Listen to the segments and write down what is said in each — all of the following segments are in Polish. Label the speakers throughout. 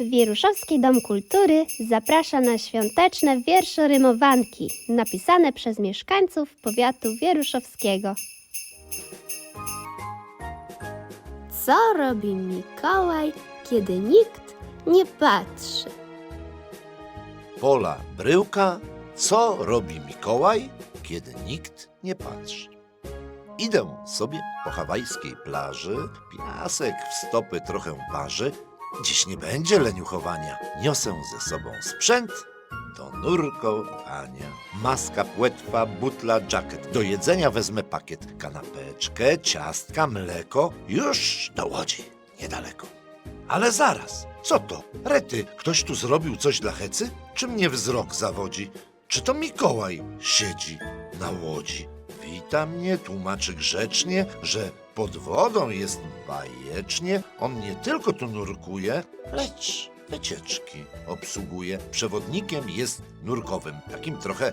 Speaker 1: Wieruszowski Dom Kultury zaprasza na świąteczne wiersze rymowanki napisane przez mieszkańców powiatu wieruszowskiego. Co robi Mikołaj, kiedy nikt nie patrzy?
Speaker 2: Pola bryłka, co robi Mikołaj, kiedy nikt nie patrzy? Idę sobie po hawajskiej plaży, piasek w stopy trochę parzy, dziś nie będzie leniuchowania, niosę ze sobą sprzęt do nurkowania. Maska, płetwa, butla, jacket, do jedzenia wezmę pakiet, kanapeczkę, ciastka, mleko, już do Łodzi, niedaleko. Ale zaraz, co to? Rety, ktoś tu zrobił coś dla hecy? Czy mnie wzrok zawodzi? Czy to Mikołaj siedzi na łodzi? Wita mnie, tłumaczy grzecznie, że pod wodą jest bajecznie. On nie tylko tu nurkuje, lecz wycieczki obsługuje. Przewodnikiem jest nurkowym, takim trochę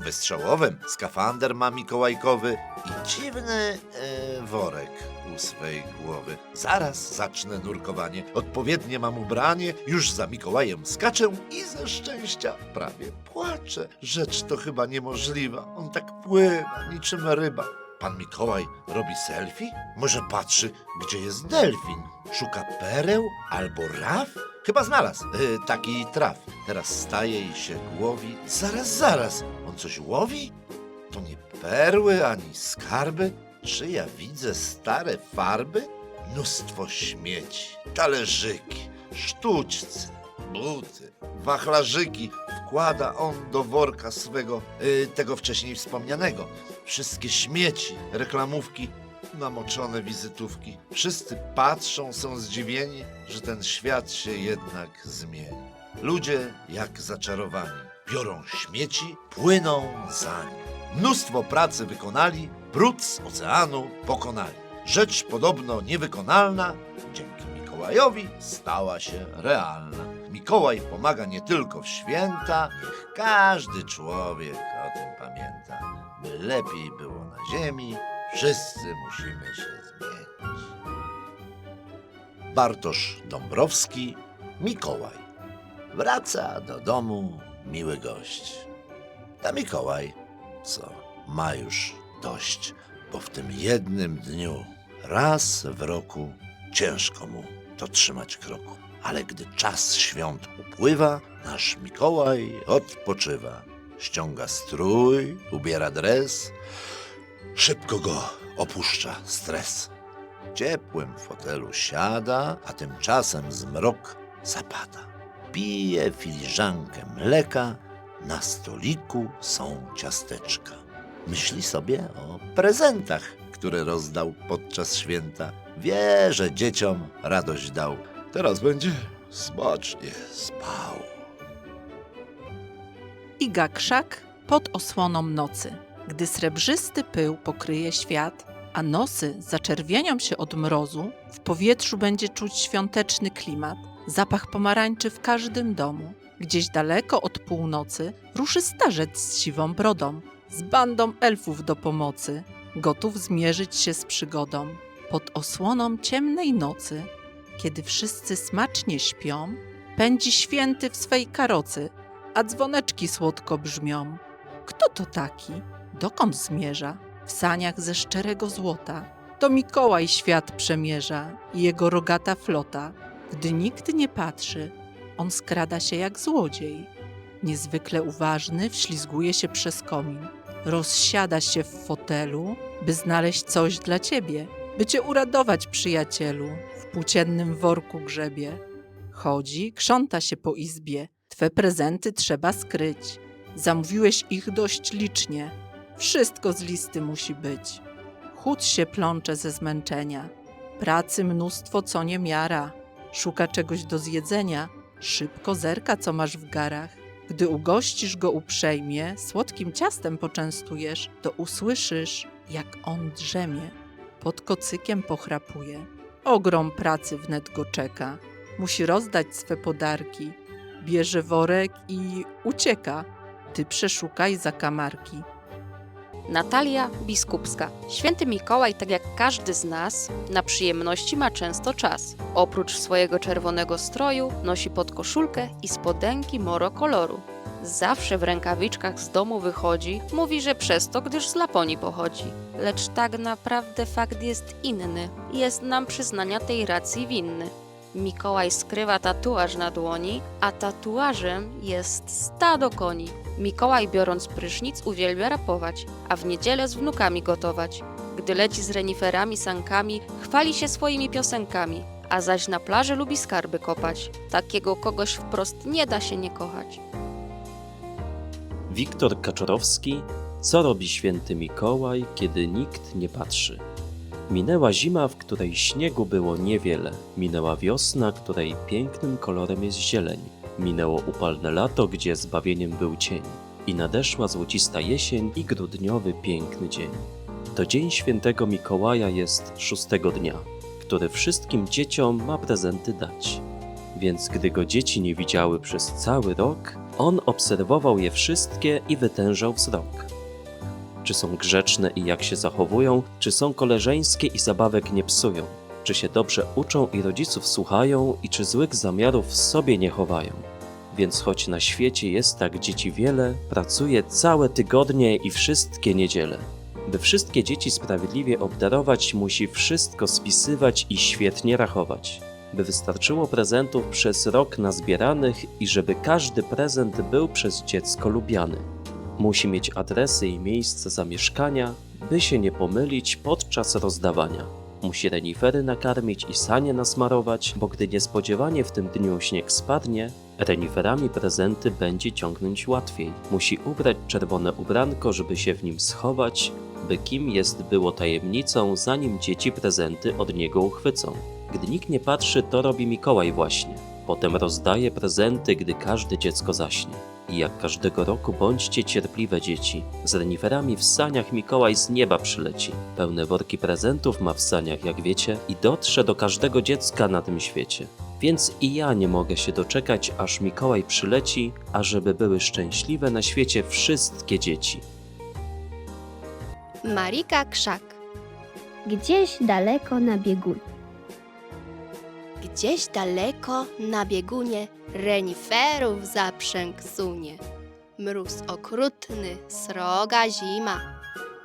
Speaker 2: wystrzałowym. Skafander ma mikołajkowy i dziwny e, worek u swej głowy. Zaraz zacznę nurkowanie. Odpowiednie mam ubranie, już za Mikołajem skaczę i ze szczęścia prawie płaczę. Rzecz to chyba niemożliwa. On tak pływa, niczym ryba. Pan Mikołaj robi selfie? Może patrzy, gdzie jest delfin? Szuka pereł albo raf? Chyba znalazł y, taki traf. Teraz staje i się głowi. Zaraz, zaraz, on coś łowi? To nie perły ani skarby? Czy ja widzę stare farby? Mnóstwo śmieci, talerzyki, sztućce, buty, wachlarzyki. Wkłada on do worka swego, y, tego wcześniej wspomnianego. Wszystkie śmieci, reklamówki, namoczone wizytówki. Wszyscy patrzą, są zdziwieni, że ten świat się jednak zmieni. Ludzie, jak zaczarowani, biorą śmieci, płyną za nim. Mnóstwo pracy wykonali, brud z oceanu pokonali. Rzecz podobno niewykonalna, dzięki Mikołajowi stała się realna. Mikołaj pomaga nie tylko w święta, każdy człowiek o tym pamięta. By lepiej było na ziemi, wszyscy musimy się zmienić. Bartosz Dąbrowski, Mikołaj. Wraca do domu miły gość. A Mikołaj, co, ma już dość, bo w tym jednym dniu, raz w roku, ciężko mu to trzymać kroku. Ale gdy czas świąt upływa, nasz Mikołaj odpoczywa. Ściąga strój, ubiera dres, szybko go opuszcza stres. W ciepłym fotelu siada, a tymczasem zmrok zapada. Pije filiżankę mleka, na stoliku są ciasteczka. Myśli sobie o prezentach, które rozdał podczas święta. Wie, że dzieciom radość dał. Teraz będzie smacznie spał.
Speaker 3: Iga krzak pod osłoną nocy, gdy srebrzysty pył pokryje świat, a nosy zaczerwienią się od mrozu, w powietrzu będzie czuć świąteczny klimat, zapach pomarańczy w każdym domu. Gdzieś daleko od północy ruszy starzec z siwą brodą, z bandą elfów do pomocy, gotów zmierzyć się z przygodą. Pod osłoną ciemnej nocy, kiedy wszyscy smacznie śpią, pędzi święty w swej karocy, a dzwoneczki słodko brzmią. Kto to taki? Dokąd zmierza? W saniach ze szczerego złota. To Mikołaj świat przemierza i jego rogata flota. Gdy nikt nie patrzy, on skrada się jak złodziej. Niezwykle uważny wślizguje się przez komin. Rozsiada się w fotelu, by znaleźć coś dla ciebie, by cię uradować, przyjacielu. Płóciennym worku grzebie. Chodzi, krząta się po izbie. Twe prezenty trzeba skryć. Zamówiłeś ich dość licznie. Wszystko z listy musi być. Chód się plącze ze zmęczenia. Pracy mnóstwo co nie miara. Szuka czegoś do zjedzenia. Szybko zerka, co masz w garach. Gdy ugościsz go uprzejmie, słodkim ciastem poczęstujesz, to usłyszysz, jak on drzemie. Pod kocykiem pochrapuje. Ogrom pracy wnet go czeka. Musi rozdać swe podarki. Bierze worek i ucieka. Ty przeszukaj zakamarki.
Speaker 4: Natalia Biskupska. Święty Mikołaj, tak jak każdy z nas, na przyjemności ma często czas. Oprócz swojego czerwonego stroju nosi podkoszulkę i spodenki moro koloru. Zawsze w rękawiczkach z domu wychodzi, mówi, że przez to, gdyż z Laponii pochodzi. Lecz tak naprawdę fakt jest inny. Jest nam przyznania tej racji winny. Mikołaj skrywa tatuaż na dłoni, a tatuażem jest stado koni. Mikołaj biorąc prysznic uwielbia rapować, a w niedzielę z wnukami gotować. Gdy leci z reniferami, sankami, chwali się swoimi piosenkami, a zaś na plaży lubi skarby kopać. Takiego kogoś wprost nie da się nie kochać.
Speaker 5: Wiktor Kaczorowski Co robi święty Mikołaj, kiedy nikt nie patrzy? Minęła zima, w której śniegu było niewiele. Minęła wiosna, której pięknym kolorem jest zieleń. Minęło upalne lato, gdzie zbawieniem był cień. I nadeszła złocista jesień i grudniowy piękny dzień. To dzień świętego Mikołaja jest szóstego dnia, który wszystkim dzieciom ma prezenty dać. Więc gdy go dzieci nie widziały przez cały rok, on obserwował je wszystkie i wytężał wzrok. Czy są grzeczne i jak się zachowują, czy są koleżeńskie i zabawek nie psują, czy się dobrze uczą i rodziców słuchają, i czy złych zamiarów w sobie nie chowają. Więc choć na świecie jest tak dzieci wiele, pracuje całe tygodnie i wszystkie niedziele. By wszystkie dzieci sprawiedliwie obdarować, musi wszystko spisywać i świetnie rachować by wystarczyło prezentów przez rok nazbieranych i żeby każdy prezent był przez dziecko lubiany. Musi mieć adresy i miejsce zamieszkania, by się nie pomylić podczas rozdawania. Musi renifery nakarmić i sanie nasmarować, bo gdy niespodziewanie w tym dniu śnieg spadnie, reniferami prezenty będzie ciągnąć łatwiej. Musi ubrać czerwone ubranko, żeby się w nim schować, by kim jest było tajemnicą, zanim dzieci prezenty od niego uchwycą. Gdy nikt nie patrzy, to robi Mikołaj właśnie. Potem rozdaje prezenty, gdy każde dziecko zaśnie. I jak każdego roku bądźcie cierpliwe dzieci. Z reniferami w saniach Mikołaj z nieba przyleci. Pełne worki prezentów ma w saniach, jak wiecie, i dotrze do każdego dziecka na tym świecie. Więc i ja nie mogę się doczekać, aż Mikołaj przyleci, ażeby były szczęśliwe na świecie wszystkie dzieci.
Speaker 1: Marika Krzak. Gdzieś daleko na biegunie. Gdzieś daleko na biegunie reniferów zaprzęg sunie. Mróz okrutny, sroga zima.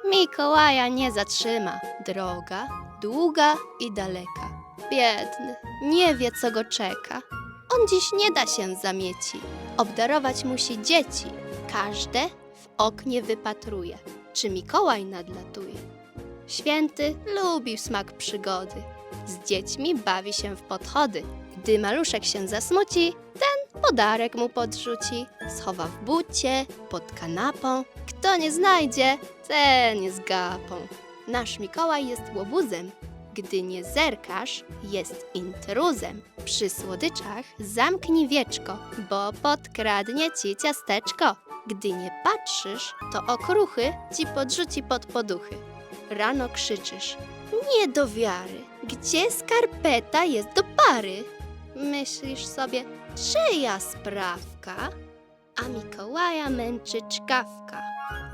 Speaker 1: Mikołaja nie zatrzyma. Droga długa i daleka. Biedny, nie wie co go czeka. On dziś nie da się zamieci. Obdarować musi dzieci. Każde w oknie wypatruje, czy Mikołaj nadlatuje. Święty lubi smak przygody. Z dziećmi bawi się w podchody. Gdy maluszek się zasmuci, ten podarek mu podrzuci. Schowa w bucie, pod kanapą. Kto nie znajdzie, ten jest gapą. Nasz Mikołaj jest łobuzem. Gdy nie zerkasz, jest intruzem. Przy słodyczach zamknij wieczko, bo podkradnie ci ciasteczko. Gdy nie patrzysz, to okruchy ci podrzuci pod poduchy. Rano krzyczysz, nie do wiary, gdzie skarpeta jest do pary? Myślisz sobie, czyja sprawka? A Mikołaja męczy czkawka.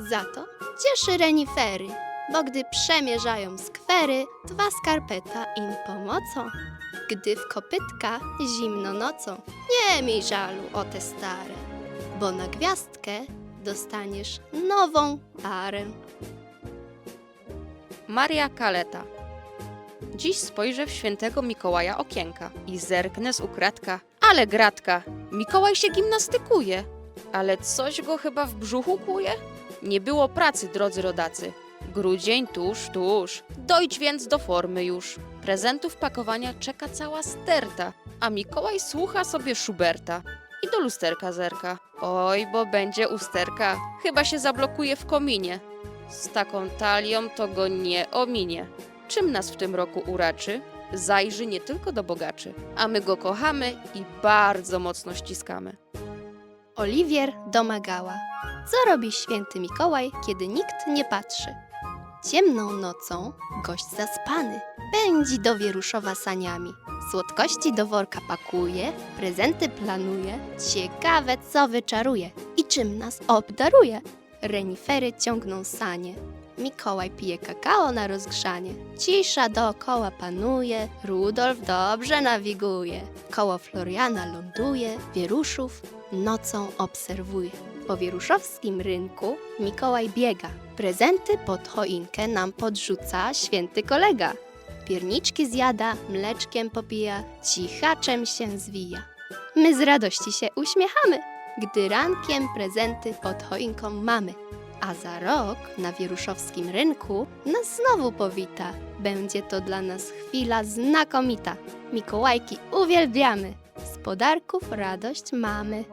Speaker 1: Za to cieszy renifery, bo gdy przemierzają skwery, dwa skarpeta im pomocą. Gdy w kopytka zimno nocą, nie miej żalu o te stare, bo na gwiazdkę dostaniesz nową parę.
Speaker 4: Maria Kaleta. Dziś spojrzę w świętego Mikołaja okienka i zerknę z ukradka. Ale gratka, Mikołaj się gimnastykuje. Ale coś go chyba w brzuchu kuje? Nie było pracy, drodzy rodacy. Grudzień tuż, tuż. Dojdź więc do formy już. Prezentów pakowania czeka cała sterta, a Mikołaj słucha sobie Schuberta i do lusterka zerka. Oj, bo będzie usterka. Chyba się zablokuje w kominie. Z taką talią to go nie ominie. Czym nas w tym roku uraczy? Zajrzy nie tylko do bogaczy, a my go kochamy i bardzo mocno ściskamy.
Speaker 1: Oliwier domagała. Co robi święty Mikołaj, kiedy nikt nie patrzy? Ciemną nocą gość zaspany pędzi do Wieruszowa saniami. Słodkości do worka pakuje, prezenty planuje, ciekawe co wyczaruje i czym nas obdaruje. Renifery ciągną sanie. Mikołaj pije kakao na rozgrzanie. Cisza dookoła panuje, Rudolf dobrze nawiguje. Koło Floriana ląduje, wieruszów nocą obserwuje. Po wieruszowskim rynku Mikołaj biega. Prezenty pod choinkę nam podrzuca święty kolega. Pierniczki zjada, mleczkiem popija, cichaczem się zwija. My z radości się uśmiechamy, gdy rankiem prezenty pod choinką mamy. A za rok na wieruszowskim rynku nas znowu powita. Będzie to dla nas chwila znakomita. Mikołajki uwielbiamy, z podarków radość mamy.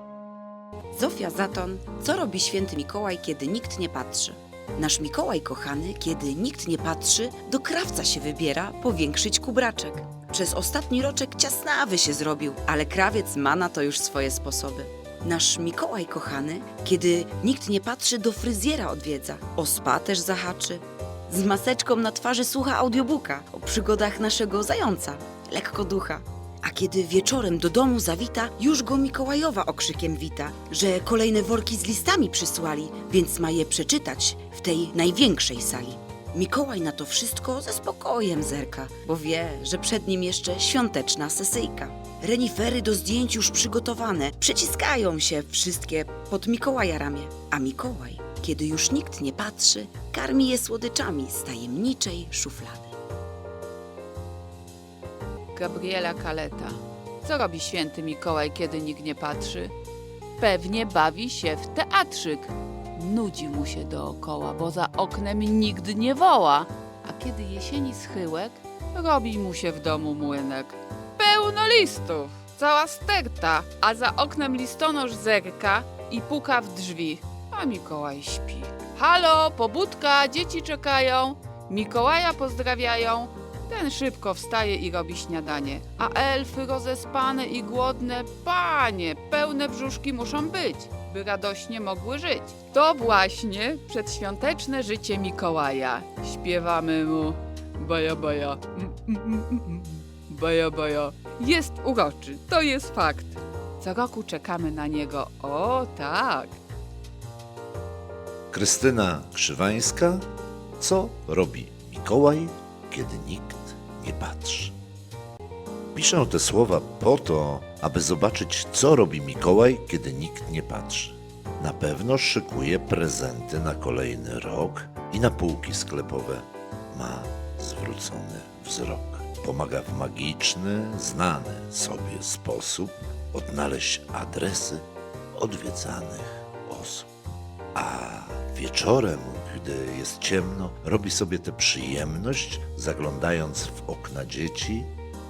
Speaker 6: Zofia Zaton, co robi święty Mikołaj, kiedy nikt nie patrzy? Nasz Mikołaj kochany, kiedy nikt nie patrzy, do krawca się wybiera powiększyć kubraczek. Przez ostatni roczek ciasnawy się zrobił, ale krawiec ma na to już swoje sposoby. Nasz Mikołaj kochany, kiedy nikt nie patrzy, do fryzjera odwiedza. O spa też zahaczy. Z maseczką na twarzy słucha audiobooka o przygodach naszego zająca, lekko ducha. A kiedy wieczorem do domu zawita, już go Mikołajowa okrzykiem wita, że kolejne worki z listami przysłali, więc ma je przeczytać w tej największej sali. Mikołaj na to wszystko ze spokojem zerka, bo wie, że przed nim jeszcze świąteczna sesyjka. Renifery do zdjęć już przygotowane, przyciskają się wszystkie pod Mikołaja ramię. A Mikołaj, kiedy już nikt nie patrzy, karmi je słodyczami z tajemniczej szuflady.
Speaker 7: Gabriela Kaleta. Co robi święty Mikołaj, kiedy nikt nie patrzy? Pewnie bawi się w teatrzyk. Nudzi mu się dookoła, bo za oknem nikt nie woła. A kiedy jesieni schyłek, robi mu się w domu młynek. Pełno listów, cała sterta, a za oknem listonosz zerka i puka w drzwi. A Mikołaj śpi. Halo, pobudka, dzieci czekają. Mikołaja pozdrawiają. Ten szybko wstaje i robi śniadanie, a elfy rozespane i głodne, panie, pełne brzuszki muszą być, by radośnie mogły żyć. To właśnie przedświąteczne życie Mikołaja. Śpiewamy mu baja baja, baja baja. Jest uroczy, to jest fakt. Co roku czekamy na niego, o tak.
Speaker 2: Krystyna Krzywańska. Co robi Mikołaj, kiedy nikt nie patrzy? Piszę te słowa po to, aby zobaczyć, co robi Mikołaj, kiedy nikt nie patrzy. Na pewno szykuje prezenty na kolejny rok i na półki sklepowe ma zwrócony wzrok. Pomaga w magiczny, znany sobie sposób odnaleźć adresy odwiedzanych osób. A wieczorem, gdy jest ciemno, robi sobie tę przyjemność, zaglądając w okna dzieci,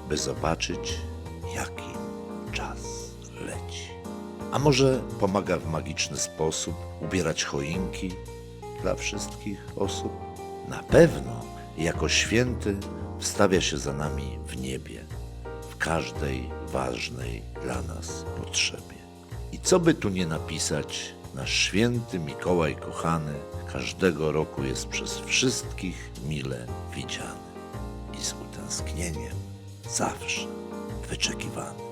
Speaker 2: by zobaczyć, jaki czas leci. A może pomaga w magiczny sposób ubierać choinki dla wszystkich osób? Na pewno, jako święty, wstawia się za nami w niebie, w każdej ważnej dla nas potrzebie. I co by tu nie napisać, nasz święty Mikołaj kochany każdego roku jest przez wszystkich mile widziany i z utęsknieniem zawsze wyczekiwany.